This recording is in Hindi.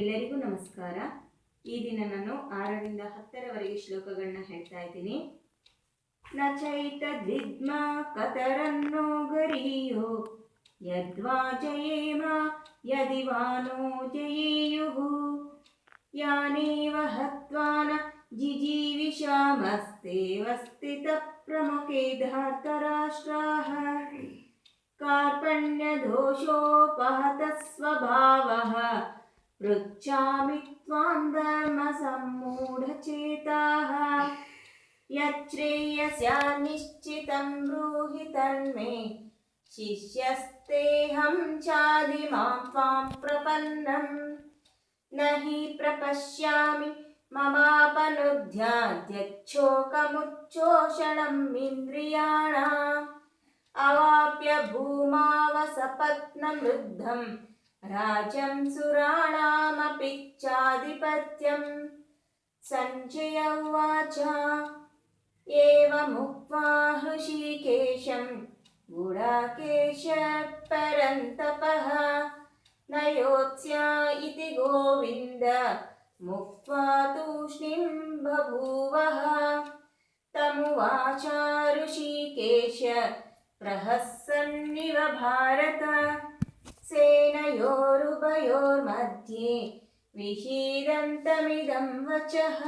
ಎಲ್ಲರಿಗೂ ನಮಸ್ಕಾರ. ಈ ದಿನ ನಾನು ಆರರಿಂದ ಹತ್ತರವರೆಗೆ ಶ್ಲೋಕಗಳನ್ನ ಹೇಳ್ತಾ ಇದ್ದೀನಿ. ನಚೈತ ದ್ವಿಗ್ಮ ಕತರನ್ನೋ ಗರಿಯೋ, ಯದ್ವಾ ಜಯೇಮ ಯದಿವಾನೋ ಜಯೇಯುಹು, ಯಾನೇವ ಹತ್ವಾನ ಜಿಜೀವಿಷಾಮಸ್ತೇವಸ್ಥಿತ ಪ್ರಮುಖೇ ಧಾರ್ತರಾಷ್ಟ್ರಾಹ ಕಾರ್ಪಣ್ಯದೋಷೋಪಹತ ಸ್ವಭಾವಃ पृच्छामि त्वां ब्रूहि तन्मे शिष्यस्तेऽहं चादिमां प्रपश्यामि ममापनुध्याद्यच्छोकमुच्चोषणम् इन्द्रियाणाम् अवाप्य भूमावसपत्नमृद्धं राजं सुराणामपि चाधिपत्यम् सञ्जय उवाच, एवमुक्त्वा हृषीकेशं गुडाकेश परन्तपः न योत्स्या इति गोविन्द, मुक्त्वा तूष्णीं बभूवः। तमुवाच प्रहसन्निव भारत। ृभयोर्मध्ये विहीरन्तमिदं वचः।